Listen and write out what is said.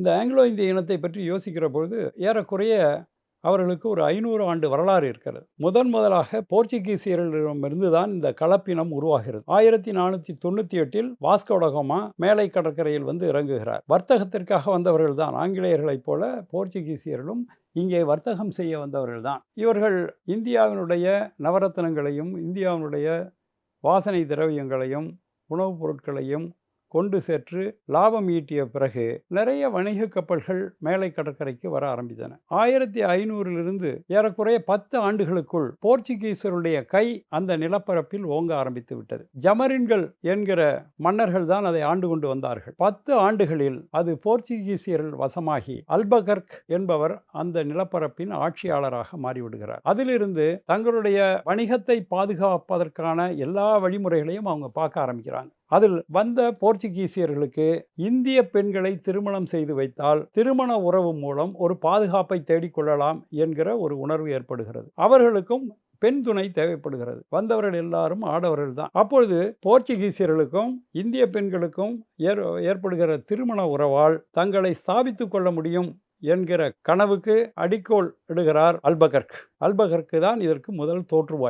இந்த ஆங்கிலோ இந்திய இனத்தை பற்றி யோசிக்கிற பொழுது ஏறக்குறைய அவர்களுக்கு ஒரு ஐநூறு ஆண்டு வரலாறு இருக்கிறது. முதன் முதலாக போர்ச்சுகீசியர்களிடமிருந்து தான் இந்த கலப்பினம் உருவாகிறது. ஆயிரத்தி நானூற்றி தொண்ணூற்றி எட்டில் வாஸ்கோடகமா மேலை கடற்கரையில் வந்து இறங்குகிறார். வர்த்தகத்திற்காக வந்தவர்கள் தான். ஆங்கிலேயர்களைப் போல போர்ச்சுகீசியர்களும் இங்கே வர்த்தகம் செய்ய வந்தவர்கள் தான். இவர்கள் இந்தியாவினுடைய நவரத்னங்களையும் இந்தியாவினுடைய வாசனை திரவியங்களையும் உணவுப் பொருட்களையும் கொண்டு சென்று லாபம் ஈட்டிய பிறகு நிறைய வணிக கப்பல்கள் மேலை கடற்கரைக்கு வர ஆரம்பித்தன. ஆயிரத்தி ஐநூறிலிருந்து ஏறக்குறைய பத்து ஆண்டுகளுக்குள் போர்ச்சுகீசருடைய கை அந்த நிலப்பரப்பில் ஓங்க ஆரம்பித்து விட்டது. ஜமரின்கள் என்கிற மன்னர்கள் தான் அதை ஆண்டு கொண்டு வந்தார்கள். பத்து ஆண்டுகளில் அது போர்ச்சுகீசியர்கள் வசமாகி அல்பகர்க் என்பவர் அந்த நிலப்பரப்பின் ஆட்சியாளராக மாறிவிடுகிறார். அதிலிருந்து தங்களுடைய வணிகத்தை பாதுகாப்பதற்கான எல்லா வழிமுறைகளையும் அவங்க பார்க்க ஆரம்பிக்கிறாங்க. அதில் வந்த போர்ச்சுகீசியர்களுக்கு இந்திய பெண்களை திருமணம் செய்து வைத்தால் திருமண உறவு மூலம் ஒரு பாதுகாப்பை தேடிக்கொள்ளலாம் என்கிற ஒரு உணர்வு ஏற்படுகிறது. அவர்களுக்கும் பெண் துணை தேவைப்படுகிறது. வந்தவர்கள் எல்லாரும் ஆடவர்கள் தான். அப்பொழுது போர்ச்சுகீசியர்களுக்கும் இந்திய பெண்களுக்கும் ஏற் ஏற்படுகிற திருமண உறவால் தங்களை ஸ்தாபித்து கொள்ள முடியும் என்கிற கனவுக்கு அடிக்கோல் இடுகிறார் அல்பகர்க். அல்பகர்க்கு தான் இதற்கு முதல் தோற்றுவாய்.